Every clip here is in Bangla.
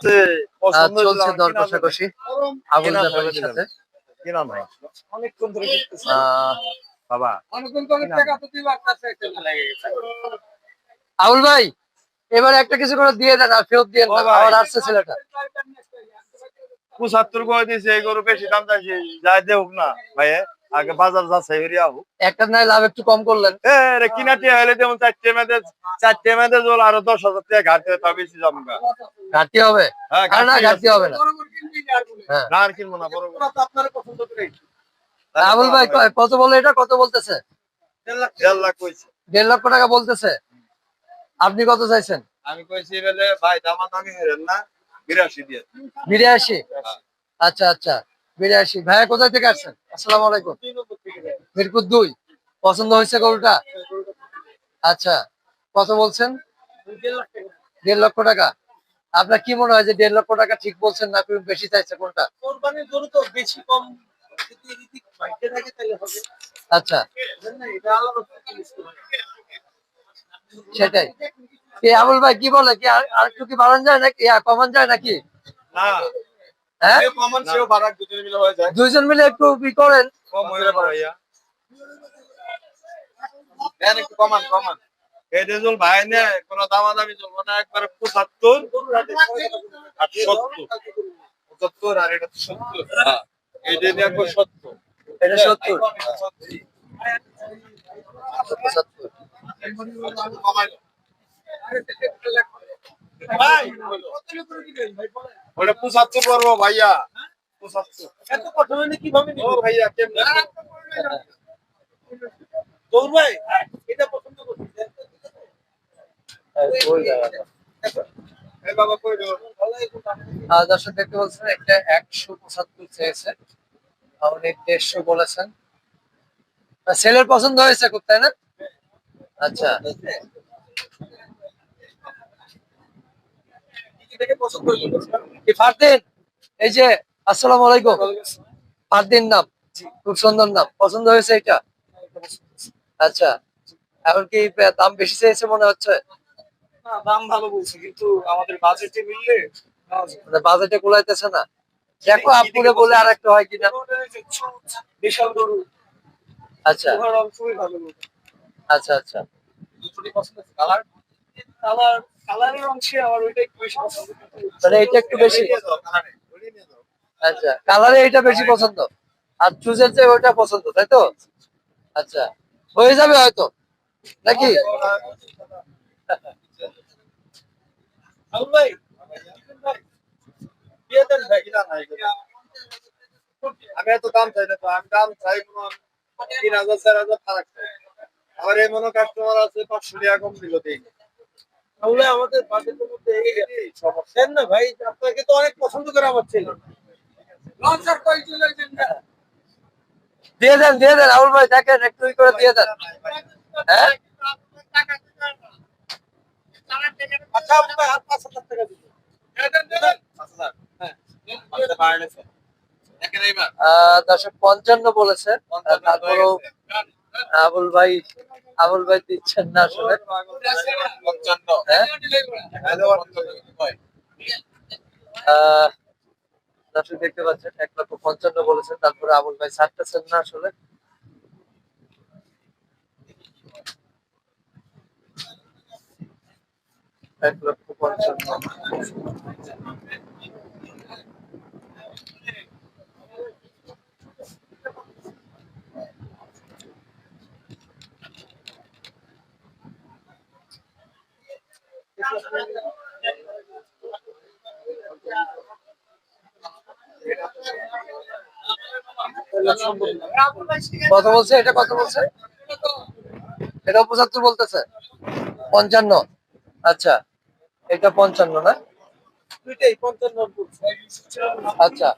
চলছে দর কষাকষি। আবুল জাফরের সাথে। কিনা? ভাই অনেকক্ষণ ধরে দেখতেছি। আহ, বাবা আবুল ভাই এবার একটা কিছু করে দিয়ে দেন আর ফেরত দিয়ে আবার আসছে ছেলেটা। পঁচাত্তর করে দিয়েছে এই গরু বেশি দাম চাইছে। যাই দেখ না ভাই আগে বাজার হোক একটা নাই লাভ একটু কম করলেন। এ রে কিনাটি হলে যেমন চারটে মেয়েদে চারটে মেয়েদে জল আরও দশ হাজার টাকা ঘাটতে তা বেশি। ঘাটতি হবে? হ্যাঁ না ঘাটতি হবে না। হ্যাঁ। না আর কিনবো না বড়। আবুল ভাই কত বলে এটা কত বলতেছে? দেড় লাখ। কইছে। দেড় লক্ষ টাকা বলতেছে। আপনি কত চাইছেন? আমি কইছি বলে ভাই দামা দামি হেরেন না বিরাশি দিয়ে। বিরাশি? আচ্ছা আচ্ছা। বিরাশি। ভাইয়া কোথায় থেকে আসছেন? আসসালামু আলাইকুম। মিরপুর দুই। পছন্দ হয়েছে গরুটা? আচ্ছা কত বলছেন? দেড় লক্ষ টাকা। আপনার কি মনে হয় যে দেড় লক্ষ টাকা ঠিক বলছেন না বেশি চাইছে কোনটা? বেশি কম। আচ্ছা। সেটাই। কি আবুল ভাই কি বলে? কি আর একটু কি বাড়ান যায় নাকি কমান যায় নাকি? না। হ্যাঁ? দুজনে মিলে যায়। দুইজন মিলে একটু ই করেন। হয়ে কমান কমান। এই রেজল ভাই নে কোনো দামাদামি চলবো না একবার পঁচাত্তর আর সত্তর। পঁচাত্তর আর এটা সত্তর। এই যে দেখো সত্তর। এটা সত্তর। পঁচাত্তর ভাই। ওটা পঁচাত্তর পড়ব ভাইয়া। পঁচাত্তর। এত কথা কীভাবে নিব? ভাইয়া কেমন? ভাই এটা পছন্দ করছি। আহ, দর্শক দেখতে বলছেন একটা একশো পঁচাত্তর চেয়েছে। উনি দেড়শো বলেছেন। পছন্দ হয়েছে খুব তাই না? আচ্ছা। এটাকে পছন্দ করছি ফারদিন এই যে আসসালামু আলাইকুম। ফারদিন নাম খুব সুন্দর নাম। পছন্দ হয়েছে এটা? আচ্ছা এখন কি দাম বেশি চেয়েছে মনে হচ্ছে? না দাম ভালো বলছি কিন্তু আমাদের বাজেটে মিললে মানে বাজেটে কুলাইতেছে না। দেখো আপুরে বলে আর একটা হয় কিনা। বিশাল গরু। আচ্ছা। আচ্ছা আচ্ছা। কালার। কালার কালারের অংশে আমার ওইটা একটু বেশি পছন্দ মানে এটা একটু বেশি। আচ্ছা কালারে এটা বেশি পছন্দ। আর চুজের যে ওইটা পছন্দ তাই তো? আচ্ছা হয়ে যাবে হয়তো নাকি? আমি এত দাম চাই না তো আমি দাম চাই কোনো তিন হাজার চার হাজার ফারাক আমার এই মনে কাস্টমার আছে পাঁচশো টাকা কম দিল দিই। ভাই আমাদের বাজেটের মধ্যে এই দেন না ভাই আপনাকে তো অনেক পছন্দ করে আমার ছেলে। দিয়ে দেন দিয়ে দেন আবুল ভাই দেখেন একটু করে দিয়ে দেন। হ্যাঁ? আচ্ছা আর পাঁচ হাজার টাকা দিন আহ, দশক পঞ্চান্ন বলেছে। তারপরেও আবুল ভাই আবুল ভাই দিচ্ছেন না আসলে। হ্যাঁ? দেখতে পাচ্ছেন, এক লক্ষ পঞ্চান্ন বলেছেন, তারপরে আবুল ভাই ছাড়তেছেন না আসলে। এক লক্ষ পঞ্চান্ন। কত বলছে? এটা কত বলছে? এটা পঁচাত্তর বলতেছে। পঞ্চান্ন। আচ্ছা এটা পঞ্চান্ন না? দুইটাই পঞ্চান্ন আচ্ছা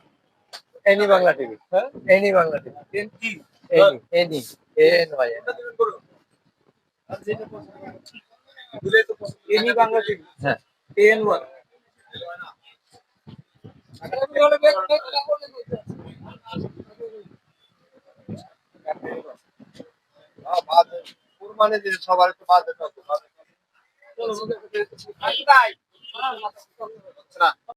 এনি বাংলা টিভি। হ্যাঁ? NY Bangla TV. NY NY N Y Bangla TV. হ্যাঁ। ওয়ান কুরবানি দিলে সবার একটু আছে ভাই না